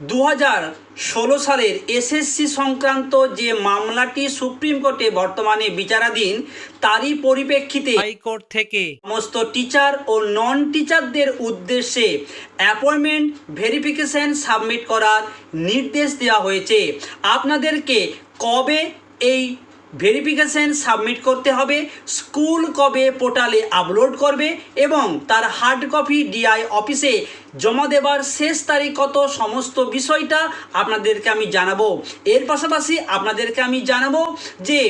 দু হাজার ষোলো সালের এসএসসি সংক্রান্ত যে মামলাটি সুপ্রিম কোর্টে বর্তমানে বিচারাধীন তারই পরিপ্রেক্ষিতে হাইকোর্ট থেকে সমস্ত টিচার ও নন টিচারদের উদ্দেশ্যে অ্যাপয়েন্টমেন্ট ভেরিফিকেশন সাবমিট করার নির্দেশ দেওয়া হয়েছে। আপনাদেরকে কবে এই ভেরিফিকেশন সাবমিট করতে হবে স্কুল কবে পোর্টালে আপলোড করবে এবং তার হার্ড কপি ডিআই অফিসে জমা দেবার শেষ তারিখ কত, সমস্ত বিষয়টা আপনাদেরকে আমি জানাব। এর পাশাপাশি আপনাদেরকে আমি জানাব যে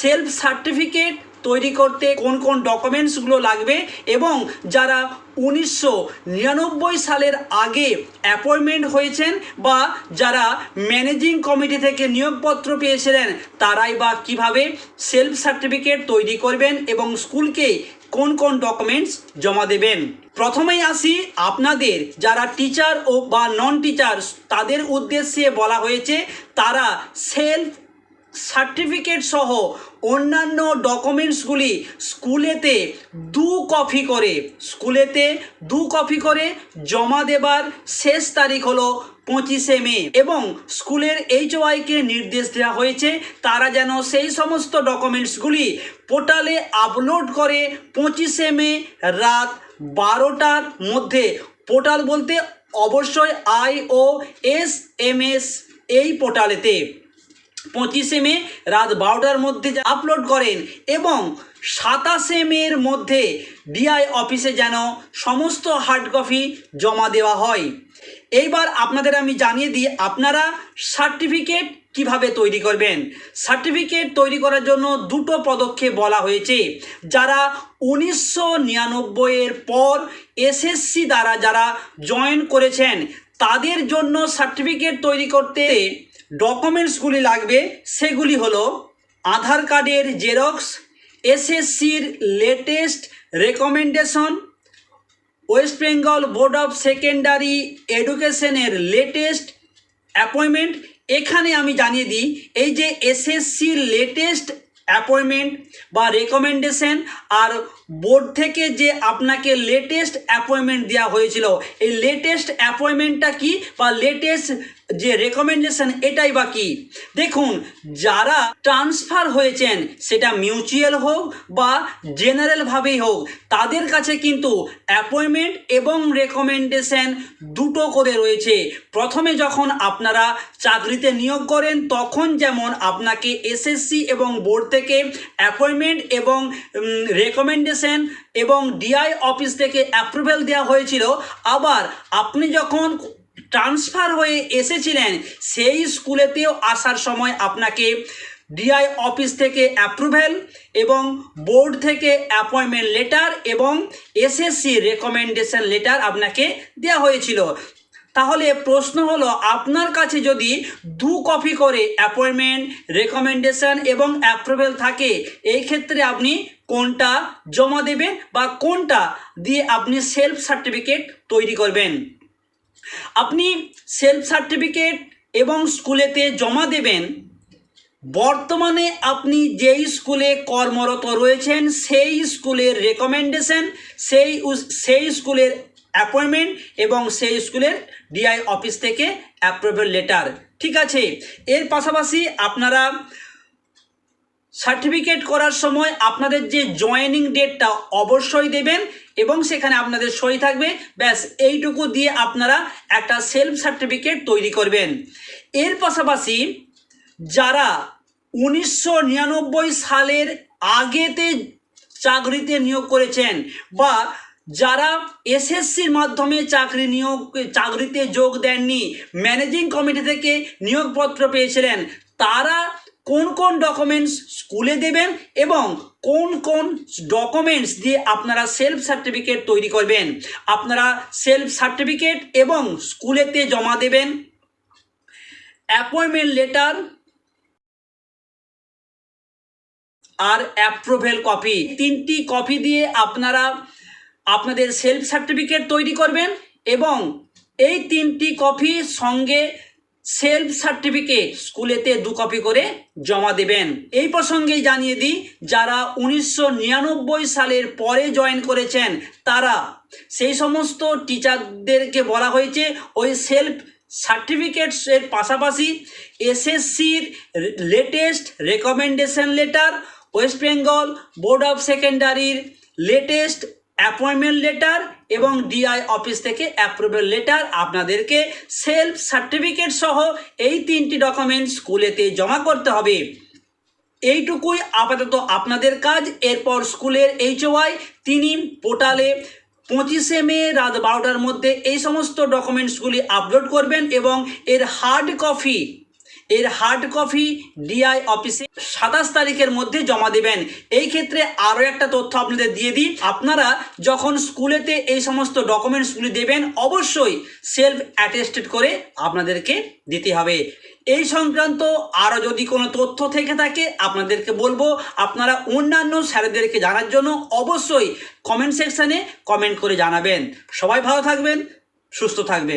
সেলফ সার্টিফিকেট তৈরি করতে কোন কোন ডকুমেন্টসগুলো লাগবে এবং যারা উনিশশো নিরানব্বই সালের আগে অ্যাপয়েন্টমেন্ট হয়েছেন বা যারা ম্যানেজিং কমিটি থেকে নিয়োগপত্র পেয়েছিলেন, তারাই বা কীভাবে সেলফ সার্টিফিকেট তৈরি করবেন এবং স্কুলকে কোন কোন ডকুমেন্টস জমা দেবেন? প্রথমেই আসি আপনাদের, যারা টিচার ও বা নন টিচার তাদের উদ্দেশ্যে বলা হয়েছে তারা সেলফ সার্টিফিকেট সহ অন্যান্য ডকুমেন্টসগুলি স্কুলেতে দু কপি করে, স্কুলেতে দু কপি করে জমা দেবার শেষ তারিখ হলো পঁচিশে মে এবং স্কুলের এইচওয়াইকে নির্দেশ দেওয়া হয়েছে, তারা যেন সেই সমস্ত ডকুমেন্টসগুলি পোর্টালে আপলোড করে পঁচিশে মে রাত বারোটার মধ্যে। পোর্টাল বলতে অবশ্যই I O S M S এই পোর্টালেতে। পঁচিশে মে রাত বারোটার মধ্যে আপলোড করেন এবং সাতাশে মের মধ্যে ডিআই অফিসে যেন সমস্ত হার্ড কপি জমা দেওয়া হয়। এইবার আপনাদের আমি জানিয়ে দিই, আপনারা সার্টিফিকেট কীভাবে তৈরি করবেন? সার্টিফিকেট তৈরি করার জন্য দুটো পদক্ষেপ বলা হয়েছে। যারা উনিশশো নিরানব্বইয়ের পর এসএসসি দ্বারা যারা জয়েন করেছেন, তাদের জন্য সার্টিফিকেট তৈরি করতে ডকুমেন্টসগুলি লাগবে, সেগুলি হলো আধার কার্ডের জেরক্স, এসএসসির latest recommendation West Bengal board of secondary এডুকেশনের লেটেস্ট অ্যাপয়েন্টমেন্ট এখানে আমি জানিয়ে দিই, এই যে এসএসসির লেটেস্ট অ্যাপয়েন্টমেন্ট বা রেকমেন্ডেশন আর বোর্ড থেকে যে আপনাকে লেটেস্ট অ্যাপয়েন্টমেন্ট দেওয়া হয়েছিল, এই লেটেস্ট অ্যাপয়েন্টমেন্টটা কি বা লেটেস্ট যে রেকমেন্ডেশন এটাই বা কি? দেখুন, যারা ট্রান্সফার হয়েছেন, সেটা মিউচুয়াল হোক বা জেনারেলভাবেই হোক, তাদের কাছে কিন্তু অ্যাপয়েন্টমেন্ট এবং রেকমেন্ডেশন দুটো করে রয়েছে। প্রথমে যখন আপনারা চাকরিতে নিয়োগ করেন, তখন যেমন আপনাকে এসএসসি এবং বোর্ড থেকে অ্যাপয়েন্টমেন্ট এবং রেকমেন্ডেশন এবং ডিআই অফিস থেকে অ্যাপ্রুভেল দেওয়া হয়েছিল, আবার আপনি যখন ট্রান্সফার হয়ে এসেছিলেন, সেই স্কুলেতেও আসার সময় আপনাকে ডিআই অফিস থেকে অ্যাপ্রুভেল এবং বোর্ড থেকে অ্যাপয়েন্টমেন্ট লেটার এবং এসএসসি রেকমেন্ডেশন লেটার আপনাকে দেওয়া হয়েছিল। তাহলে প্রশ্ন হলো, আপনার কাছে যদি দু কপি করে অ্যাপয়েন্টমেন্ট রেকমেন্ডেশন এবং অ্যাপ্রুভেল থাকে, এই ক্ষেত্রে আপনি কোনটা জমা দেবেন বা কোনটা দিয়ে আপনি সেলফ সার্টিফিকেট তৈরি করবেন? আপনি সেলফ সার্টিফিকেট এবং স্কুলেতে জমা দেবেন। বর্তমানে আপনি যেই স্কুলে কর্মরত রয়েছেন, সেই স্কুলের রেকমেন্ডেশন সেই সেই স্কুলের অ্যাপয়েন্টমেন্ট এবং সেই স্কুলের ডিআই অফিস থেকে অ্যাপ্রুভেল লেটার ঠিক আছে? এর পাশাপাশি আপনারা সার্টিফিকেট করার সময় আপনাদের যে জয়েনিং ডেটটা অবশ্যই দেবেন এবং সেখানে আপনাদের সই থাকবে। ব্যাস, এইটুকু দিয়ে আপনারা একটা সেলফ সার্টিফিকেট তৈরি করবেন। এর পাশাপাশি যারা উনিশশো নিরানব্বই সালের আগেতে চাকরিতে নিয়োগ করেছেন বা যারা এসএসসির মাধ্যমে চাকরি নিয়োগ, চাকরিতে যোগ দেননি, ম্যানেজিং কমিটি থেকে নিয়োগপত্র পেয়েছিলেন, তারা কোন কোন ডকুমেন্টস স্কুলে দেবেন এবং কোন কোন ডকুমেন্টস দিয়ে আপনারা সেলফ সার্টিফিকেট তৈরি করবেন? আপনারা সেলফ সার্টিফিকেট এবং স্কুলেতে জমা দেবেন। অ্যাপয়েন্টমেন্ট লেটার আর অ্যাপ্রুভেল কপি তিনটি কপি দিয়ে আপনারা আপনাদের সেলফ সার্টিফিকেট তৈরি করবেন এবং এই তিনটি কপি সঙ্গে সেলফ সার্টিফিকেট স্কুলেতে দু কপি করে জমা দেবেন। এই প্রসঙ্গেই জানিয়ে দিই, যারা উনিশশো নিরানব্বই সালের পরে জয়েন করেছেন, তারা সেই সমস্ত টিচারদেরকে বলা হয়েছে, ওই সেলফ সার্টিফিকেটস এর পাশাপাশি এসএসসির latest recommendation letter, West Bengal board of সেকেন্ডারির latest appointment letter এবং ডিআই অফিস থেকে অ্যাপ্রুভেল লেটার আপনাদেরকে সেলফ সার্টিফিকেট সহ এই তিনটি ডকুমেন্ট স্কুলেতে জমা করতে হবে। এইটুকুই আপাতত আপনাদের কাজ। এরপর স্কুলের এইচওয়াই তিনি পোর্টালে পঁচিশে মে রাত বারোটার মধ্যে এই সমস্ত ডকুমেন্টসগুলি আপলোড করবেন এবং এর হার্ড কপি এর হার্ড কপি ডিআই অফিসে সাতাশ তারিখের মধ্যে জমা দেবেন। এই ক্ষেত্রে আরও একটা তথ্য আপনাদের দিয়ে দিই। আপনারা যখন স্কুলেতে এই সমস্ত ডকুমেন্টসগুলি দেবেন, অবশ্যই সেলফ অ্যাটেস্টেড করে আপনাদেরকে দিতে হবে। এই সংক্রান্ত আরও যদি কোনো তথ্য থেকে থাকে, আপনাদেরকে বলব, আপনারা অন্যান্য স্যারেদেরকে জানার জন্য অবশ্যই কমেন্ট সেকশানে কমেন্ট করে জানাবেন। সবাই ভালো থাকবেন, সুস্থ থাকবেন।